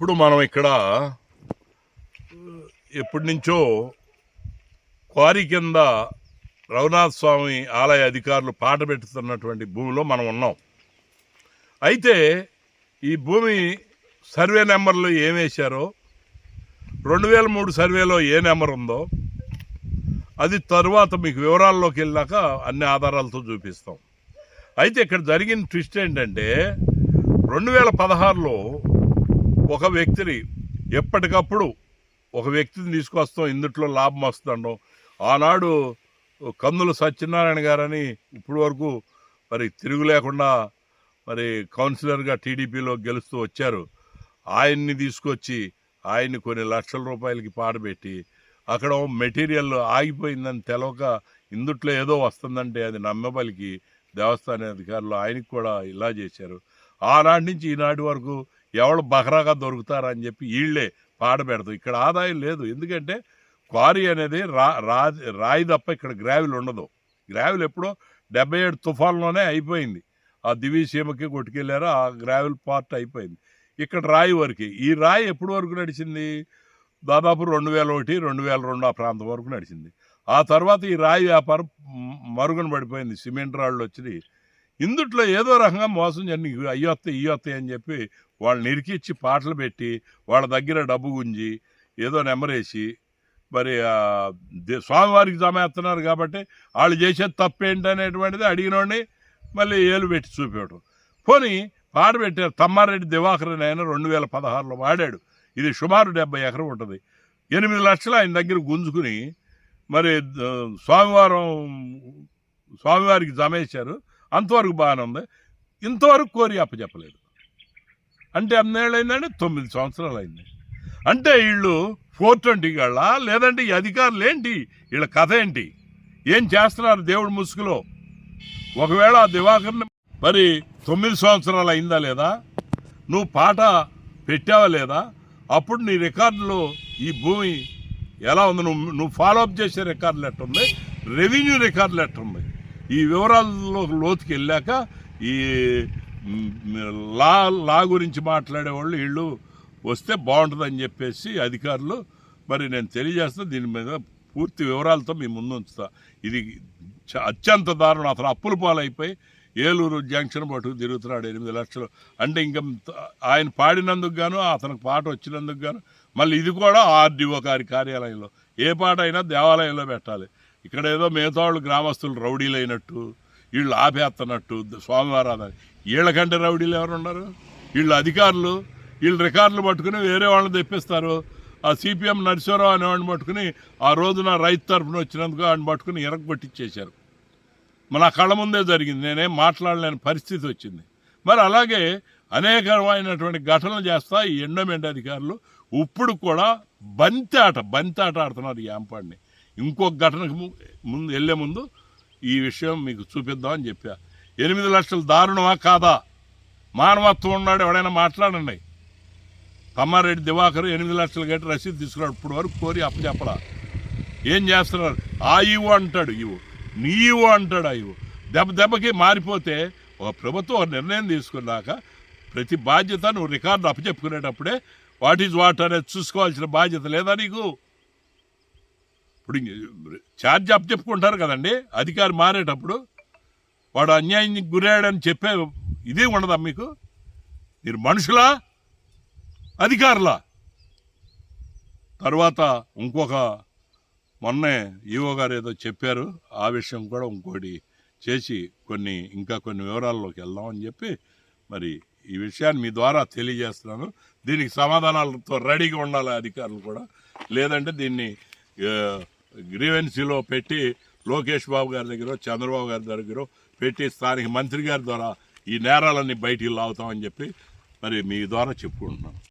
ఇప్పుడు మనం ఇక్కడ ఎప్పటి నుంచో క్వారీ కింద రఘునాథ స్వామి ఆలయ అధికారులు పాట పెట్టుతున్నటువంటి భూమిలో మనం ఉన్నాం. అయితే ఈ భూమి సర్వే నెంబర్లు ఏమేశారో రెండు వేల మూడు సర్వేలో ఏ నెంబర్ ఉందో అది తరువాత మీకు వివరాల్లోకి వెళ్ళాక అన్ని ఆధారాలతో చూపిస్తాం. అయితే ఇక్కడ జరిగిన ట్విస్ట్ ఏంటంటే రెండు వేల పదహారులో ఒక వ్యక్తిని ఎప్పటికప్పుడు ఒక వ్యక్తిని తీసుకొస్తాం ఇందుట్లో లాభం వస్తుండడం ఆనాడు కందుల సత్యనారాయణ గారని ఇప్పటి వరకు మరి తిరుగు లేకుండా మరి కౌన్సిలర్గా టీడీపీలో గెలుస్తూ వచ్చారు. ఆయన్ని తీసుకొచ్చి ఆయన్ని కొన్ని లక్షల రూపాయలకి పాడబెట్టి అక్కడ మెటీరియల్ ఆగిపోయిందని తెలవక ఇందుట్లో ఏదో వస్తుందంటే అది నమ్మబలికి దేవస్థాన అధికారులు ఆయనకి కూడా ఇలా చేశారు. ఆనాటి నుంచి ఈనాటి వరకు ఎవరు బహ్రాగా దొరుకుతారని చెప్పి వీళ్ళే పాడ పెడతాం ఇక్కడ ఆదాయం లేదు. ఎందుకంటే క్వారీ అనేది రా రా రాయి తప్ప ఇక్కడ గ్రావిల్ ఉండదు. గ్రావిల్ ఎప్పుడో డెబ్బై ఏడు తుఫాన్లోనే అయిపోయింది. ఆ దివీసీమకి కొట్టుకెళ్ళారు ఆ గ్రావిల్ పార్ట్ అయిపోయింది. ఇక్కడ రాయి వరకు. ఈ రాయి ఎప్పటి వరకు నడిచింది? దాదాపు రెండు వేల ఒకటి రెండు వేల రెండు ఆ ప్రాంతం వరకు నడిచింది. ఆ తర్వాత ఈ రాయి వ్యాపారం మరుగున పడిపోయింది. సిమెంట్ రాళ్ళు వచ్చి ఇందుట్లో ఏదో రకంగా మోసం జరిగి అయ్యొత్తాయి ఇయ్యొత్తాయి అని చెప్పి వాళ్ళని నిరికిచ్చి పాటలు పెట్టి వాళ్ళ దగ్గర డబ్బు గుంజి ఏదో నెమరేసి మరి స్వామివారికి జమ ఎత్తున్నారు కాబట్టి వాళ్ళు చేసేది తప్పేంటి అనేటువంటిది అడిగినోడిని మళ్ళీ ఏలు పెట్టి చూపించడం పోనీ పాట పెట్టారు తమ్మారెడ్డి దివాకరని ఆయన రెండు వేల పదహారులో వాడాడు ఇది సుమారు డెబ్బై ఎకరం ఉంటుంది. ఎనిమిది లక్షలు ఆయన దగ్గర గుంజుకుని మరి స్వామివారం స్వామివారికి జమేశారు అంతవరకు బాగానే ఉంది. ఇంతవరకు కోరి అప్పచెప్పలేదు. అంటే అన్నేళ్ళు అయిందంటే తొమ్మిది సంవత్సరాలు అయింది అంటే వీళ్ళు ఫోర్ ట్వంటీ వాళ్ళ లేదంటే ఈ అధికారులు ఏంటి? వీళ్ళ కథ ఏంటి? ఏం చేస్తున్నారు దేవుడు ముసుగులో? ఒకవేళ ఆ దివాకర్ని మరి తొమ్మిది సంవత్సరాలు అయిందా లేదా? నువ్వు పాట పెట్టావా లేదా? అప్పుడు నీ రికార్డులో ఈ భూమి ఎలా ఉంది? నువ్వు నువ్వు ఫాలో అప్ చేసే రికార్డులు ఎట్టున్నాయి రెవెన్యూ రికార్డులు ఎట్టున్నాయి ఈ వివరాల్లో లోతుకి వెళ్ళాక ఈ లా లా గురించి మాట్లాడే వాళ్ళు వీళ్ళు వస్తే బాగుంటుందని చెప్పేసి అధికారులు మరి నేను తెలియజేస్తా దీని మీద పూర్తి వివరాలతో మీ ముందు ఉంచుతా. ఇది అత్యంత దారుణం. అతను అప్పుల పాలైపోయి ఏలూరు జంక్షన్ పట్టుకు తిరుగుతున్నాడు ఎనిమిది లక్షలు. అంటే ఇంకా ఆయన పాడినందుకు గాను అతనికి పాట వచ్చినందుకు గాను మళ్ళీ ఇది కూడా ఆర్డీఓ గారి కార్యాలయంలో. ఏ పాట అయినా దేవాలయంలో పెట్టాలి. ఇక్కడ ఏదో మిగతా వాళ్ళు గ్రామస్తులు రౌడీలు అయినట్టు వీళ్ళు ఆపేస్తున్నట్టు స్వామివారాధన వీళ్ళకంటే రౌడీలు ఎవరు ఉన్నారు వీళ్ళు అధికారులు. వీళ్ళు రికార్డులు పట్టుకుని వేరే వాళ్ళని తెప్పిస్తారు. ఆ సిపిఎం నరసింహరావు అనేవాడిని పట్టుకుని ఆ రోజున రైతు తరఫున వచ్చినందుకు ఆయన పట్టుకుని ఎరగొట్టించేశారు మన కళ్ళ ముందే జరిగింది. నేనేం మాట్లాడలేని పరిస్థితి వచ్చింది. మరి అలాగే అనేకమైనటువంటి ఘటనలు చేస్తా ఈ ఎండోమెంట్ అధికారులు. ఇప్పుడు కూడా బంతి ఆట బంతి ఆట ఆడుతున్నారు ఈ యాంపాడిని. ఇంకొక ఘటనకు ముందు వెళ్ళే ముందు ఈ విషయం మీకు చూపిద్దామని చెప్పా. ఎనిమిది లక్షలు దారుణమా కాదా? మానవత్వం ఉన్నాడు ఎవడైనా మాట్లాడండి. కమ్మారెడ్డి దివాకర్ ఎనిమిది లక్షలు కట్టి రసీదు తీసుకున్నాడు. ఇప్పుడు వరకు కోరి అప్పచెప్పలా. ఏం చేస్తున్నారు? ఆ ఇవో అంటాడు ఇవు నీ అంటాడు ఆ ఇవు దెబ్బ దెబ్బకి మారిపోతే ఒక ప్రభుత్వం ఒక నిర్ణయం తీసుకున్నాక ప్రతి బాధ్యత నువ్వు రికార్డు అప్పచెప్పుకునేటప్పుడే వాట్ ఈజ్ వాట్ అనేది చూసుకోవాల్సిన బాధ్యత లేదా నీకు? ఇప్పుడు ఛార్జ్ అప్పచెప్పుకుంటారు కదండి. అధికారి మారేటప్పుడు వాడు అన్యాయానికి గురయ్యాడని చెప్పే ఇదే ఉండదా మీకు? మీరు మనుషులా? అధికారులా? తర్వాత ఇంకొక మొన్నే ఈవో గారు ఏదో చెప్పారు. ఆ విషయం కూడా ఇంకోటి చేసి కొన్ని ఇంకా కొన్ని వివరాల్లోకి వెళ్దామని చెప్పి మరి ఈ విషయాన్ని మీ ద్వారా తెలియజేస్తున్నాను. దీనికి సమాధానాలతో రెడీగా ఉండాలి అధికారులు కూడా. లేదంటే దీన్ని గ్రీవెన్సీలో పెట్టి లోకేష్ బాబు గారి దగ్గర చంద్రబాబు గారి దగ్గర పెట్టి స్థానిక మంత్రి గారి ద్వారా ఈ నేరాలన్నీ బయటికి లాగుతామని చెప్పి మరి మీ ద్వారా చెప్పుకుంటున్నాను